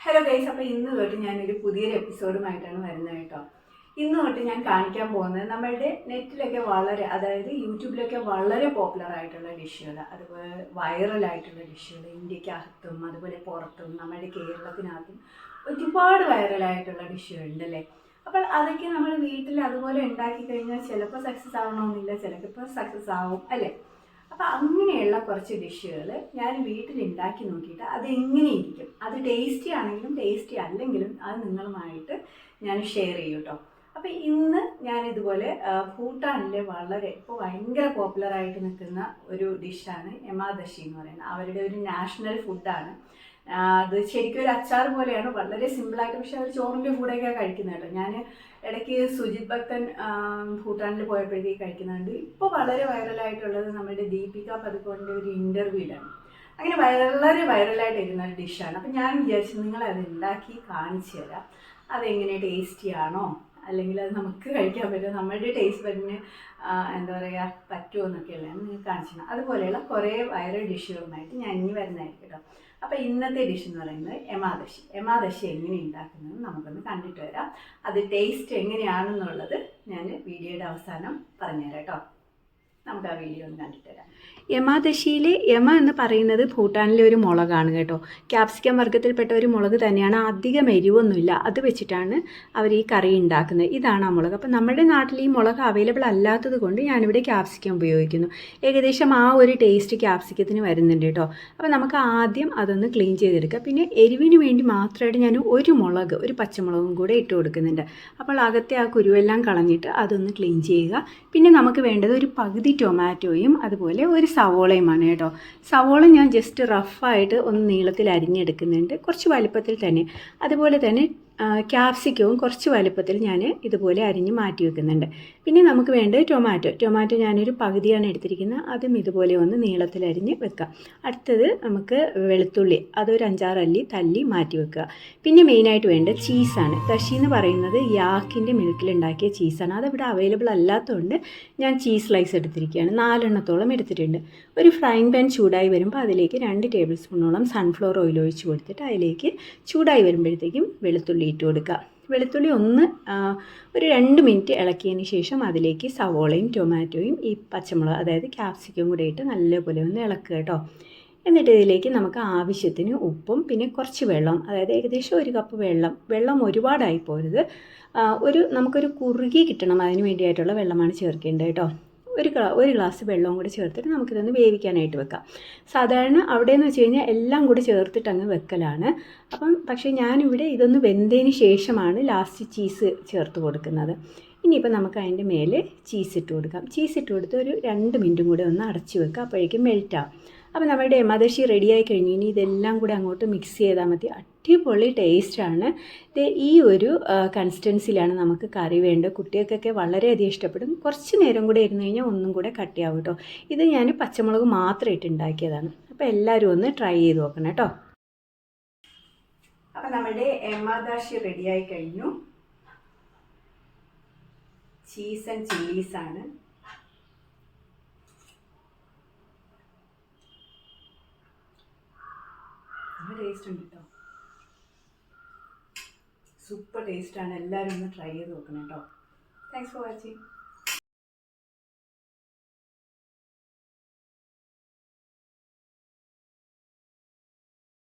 Hello guys അപ്പോൾ ഇന്ന് തൊട്ട് ഞാനൊരു പുതിയൊരു എപ്പിസോഡുമായിട്ടാണ് വരുന്നത് കേട്ടോ. ഇന്ന് തൊട്ട് ഞാൻ കാണിക്കാൻ പോകുന്നത് നമ്മളുടെ നെറ്റിലൊക്കെ വളരെ അതായത് യൂട്യൂബിലൊക്കെ വളരെ പോപ്പുലർ ആയിട്ടുള്ള ഡിഷുകൾ അതുപോലെ വൈറലായിട്ടുള്ള ഡിഷുകൾ ഇന്ത്യക്കകത്തും അതുപോലെ പുറത്തും നമ്മുടെ കേരളത്തിനകത്തും ഒരുപാട് വൈറലായിട്ടുള്ള ഡിഷുകളുണ്ടല്ലേ അപ്പോൾ അതൊക്കെ നമ്മൾ വീട്ടിൽ അതുപോലെ ഉണ്ടാക്കി കഴിഞ്ഞാൽ ചിലപ്പോൾ സക്സസ് ആവണമെന്നില്ല ചിലപ്പോൾ സക്സസ് ആവും അല്ലേ? അപ്പോൾ അങ്ങനെയുള്ള കുറച്ച് ഡിഷുകൾ ഞാൻ വീട്ടിൽ ഉണ്ടാക്കി നോക്കിയിട്ട് അത് എങ്ങനെ ഇരിക്കും? അത് ടേസ്റ്റി ആണെങ്കിലും ടേസ്റ്റി അല്ലെങ്കിലും അത് നിങ്ങളുമായിട്ട് ഞാൻ ഷെയർ ചെയ്യും കേട്ടോ അപ്പോൾ ഇന്ന് ഞാൻ ഇതുപോലെ ഭൂട്ടാനിലെ വളരെ ഇപ്പോൾ ഭയങ്കര പോപ്പുലറായിട്ട് നിൽക്കുന്ന ഒരു ഡിഷാണ് എമാദശി എന്ന് പറയുന്നത്. അവരുടെ ഒരു നാഷണൽ ഫുഡാണ് അത് ശരിക്കും ഒരു അച്ചാർ പോലെയാണ്. വളരെ സിമ്പിളായിട്ട് പക്ഷെ അവർ ചോറിന്റെ കൂടെയൊക്കെ കഴിക്കുന്നത് കേട്ടോ. ഞാൻ ഇടയ്ക്ക് സുജിത് ഭക്തൻ ഭൂട്ടാനിൽ പോയപ്പോഴത്തേക്ക് കഴിക്കുന്നുണ്ട്. ഇപ്പോൾ വളരെ വൈറലായിട്ടുള്ളത് നമ്മുടെ ദീപിക പതുക്കോണിന്റെ ഒരു ഇന്റർവ്യൂലാണ് അങ്ങനെ വളരെ വൈറലായിട്ട് ഇരുന്ന ഒരു ഡിഷാണ് അപ്പം ഞാൻ വിചാരിച്ചു നിങ്ങളത് ഉണ്ടാക്കി കാണിച്ചു തരാം. അതെങ്ങനെ ടേസ്റ്റി ആണോ? അല്ലെങ്കിൽ അത് നമുക്ക് കഴിക്കാൻ പറ്റുമോ നമ്മുടെ ടേസ്റ്റ് ബഡിന് എന്താ പറയുക പറ്റുമോ എന്നൊക്കെയല്ലേ നിങ്ങൾക്ക് കാണിച്ചു തരാം അതുപോലെയുള്ള കുറേ വൈറൽ ഡിഷുകളുമായിട്ട് ഞാൻ ഇനി വരുന്നതായിരിക്കും കേട്ടോ. അപ്പോൾ ഇന്നത്തെ ഡിഷ് എന്ന് പറയുന്നത് എമാദശി എമാദശി എങ്ങനെ ഉണ്ടാക്കുന്നത് നമുക്കൊന്ന് കണ്ടിട്ട് വരാം. അത് ടേസ്റ്റ് എങ്ങനെയാണെന്നുള്ളത് ഞാൻ വീഡിയോയുടെ അവസാനം പറഞ്ഞുതരാം കേട്ടോ. നമുക്ക് ആ വീഡിയോ ഒന്ന് കണ്ടിട്ടുതരാം. യമാദശിയിലെ യമ എന്ന് പറയുന്നത് ഭൂട്ടാനിലെ ഒരു മുളകാണ് കേട്ടോ. ക്യാപ്സിക്കം വർഗത്തിൽപ്പെട്ട ഒരു മുളക് തന്നെയാണ്. അധികം എരിവൊന്നുമില്ല. അത് വെച്ചിട്ടാണ് അവർ ഈ കറി ഉണ്ടാക്കുന്നത്. ഇതാണ് ആ മുളക്. അപ്പം നമ്മുടെ നാട്ടിൽ ഈ മുളക് അവൈലബിൾ അല്ലാത്തത് കൊണ്ട് ഞാനിവിടെ ക്യാപ്സിക്കം ഉപയോഗിക്കുന്നു. ഏകദേശം ആ ഒരു ടേസ്റ്റ് ക്യാപ്സിക്കത്തിന് വരുന്നുണ്ട് കേട്ടോ. അപ്പോൾ നമുക്ക് ആദ്യം അതൊന്ന് ക്ലീൻ ചെയ്തെടുക്കുക പിന്നെ എരിവിന് വേണ്ടി മാത്രമായിട്ട് ഞാൻ ഒരു മുളക് ഒരു പച്ചമുളകും കൂടെ ഇട്ട് കൊടുക്കുന്നുണ്ട്. അപ്പോൾ അകത്തെ ആ കുരുവെല്ലാം കളഞ്ഞിട്ട് അതൊന്ന് ക്ലീൻ ചെയ്യുക. പിന്നെ നമുക്ക് വേണ്ടത് ഒരു പകുതി ടൊമാറ്റോയും അതുപോലെ ഒരു സവോളയുമാണ് കേട്ടോ. സവോള ഞാൻ ജസ്റ്റ് റഫായിട്ട് ഒന്ന് നീളത്തിൽ അരിഞ്ഞെടുക്കുന്നുണ്ട്. കുറച്ച് വലുപ്പത്തിൽ തന്നെ. അതുപോലെ തന്നെ ക്യാപ്സിക്കവും കുറച്ച് വലുപ്പത്തിൽ ഞാൻ ഇതുപോലെ അരിഞ്ഞ് മാറ്റി വെക്കുന്നുണ്ട്. പിന്നെ നമുക്ക് വേണ്ടത് ടൊമാറ്റോ ടൊമാറ്റോ ഞാനൊരു പകുതിയാണ് എടുത്തിരിക്കുന്നത്. അതും ഇതുപോലെ ഒന്ന് നീളത്തിൽ അരിഞ്ഞ് വെക്കാം അടുത്തത് നമുക്ക് വെളുത്തുള്ളി. അതൊരു അഞ്ചാറ് അല്ലി തല്ലി മാറ്റി വെക്കുക. പിന്നെ മെയിനായിട്ട് വേണ്ടത് ചീസാണ് തശി എന്ന് പറയുന്നത് യാക്കിന്റെ മിൽക്കിലുണ്ടാക്കിയ ചീസാണ് അതവിടെ അവൈലബിൾ അല്ലാത്തതുകൊണ്ട് ഞാൻ ചീസ് സ്ലൈസ് എടുത്തിരിക്കുകയാണ്. നാലെണ്ണത്തോളം എടുത്തിട്ടുണ്ട്. ഒരു ഫ്രൈങ് പാൻ ചൂടായി വരുമ്പോൾ അതിലേക്ക് രണ്ട് ടേബിൾ സ്പൂണോളം സൺഫ്ലവർ ഓയിൽ ഒഴിച്ച് കൊടുത്തിട്ട് അതിലേക്ക് ചൂടായി വരുമ്പോഴത്തേക്കും വെളുത്തുള്ളി ഇട്ട് കൊടുക്കുക. വെളുത്തുള്ളി ഒന്ന് ഒരു രണ്ട് മിനിറ്റ് ഇളക്കിയതിന് ശേഷം അതിലേക്ക് സവോളയും ടൊമാറ്റോയും ഈ പച്ചമുളക് അതായത് ക്യാപ്സിക്കും കൂടെ ഇട്ട് നല്ലപോലെ ഒന്ന് ഇളക്കുക കേട്ടോ. എന്നിട്ട് ഇതിലേക്ക് നമുക്ക് ആവശ്യത്തിന് ഉപ്പും പിന്നെ കുറച്ച് വെള്ളം അതായത് ഏകദേശം ഒരു കപ്പ് വെള്ളം. വെള്ളം ഒരുപാടായി പോരുത്. ഒരു നമുക്കൊരു കുറുകി കിട്ടണം. അതിന് വേണ്ടിയായിട്ടുള്ള വെള്ളമാണ് ചേർക്കേണ്ടത് കേട്ടോ. ഒരു ഒരു ഗ്ലാസ് വെള്ളവും കൂടി ചേർത്തിട്ട് നമുക്കിതൊന്ന് വേവിക്കാനായിട്ട് വെക്കാം. സാധാരണ അവിടെ എന്ന് വെച്ച് കഴിഞ്ഞാൽ എല്ലാം കൂടി ചേർത്തിട്ട് അങ്ങ് വെക്കലാണ്. അപ്പം പക്ഷേ ഞാനിവിടെ ഇതൊന്ന് വെന്തതിന് ശേഷമാണ് ലാസ്റ്റ് ചീസ് ചേർത്ത് കൊടുക്കുന്നത്. ഇനിയിപ്പോൾ നമുക്ക് അതിന്റെ മേലെ ചീസ് ഇട്ട് കൊടുക്കാം. ചീസ് ഇട്ട് കൊടുത്ത് ഒരു രണ്ട് മിനിറ്റും കൂടി ഒന്ന് അടച്ച് വെക്കുക. അപ്പോഴേക്കും മെൽറ്റാവും അപ്പോൾ നമ്മുടെ എമദശി റെഡിയായി കഴിഞ്ഞ്. ഇനി ഇതെല്ലാം കൂടെ അങ്ങോട്ട് മിക്സ് ചെയ്താൽ മതി. അടിപൊളി ടേസ്റ്റാണ് ഇത് ഈ ഒരു കൺസിസ്റ്റൻസിലാണ് നമുക്ക് കറി വേണ്ടത്. കുട്ടികൾക്കൊക്കെ വളരെയധികം ഇഷ്ടപ്പെടും. കുറച്ച് നേരം കൂടെ ഇരുന്ന് കഴിഞ്ഞാൽ ഒന്നും കൂടെ കട്ടിയാവും കേട്ടോ ഇത് ഞാൻ പച്ചമുളക് മാത്രം ഇട്ട് ഉണ്ടാക്കിയതാണ്. അപ്പോൾ എല്ലാവരും ഒന്ന് ട്രൈ ചെയ്ത് നോക്കണം കേട്ടോ അപ്പം നമ്മുടെ എമാദാശി റെഡിയായി കഴിഞ്ഞു. ചീസ് ആൻഡ് ചില്ലീസ് ടേസ്റ്റ് ഉണ്ട് കേട്ടോ സൂപ്പർ ടേസ്റ്റാണ് എല്ലാവരും ഒന്ന് ട്രൈ ചെയ്ത് നോക്കണം കേട്ടോ താങ്ക്സ് ഫോർ വാച്ചിങ്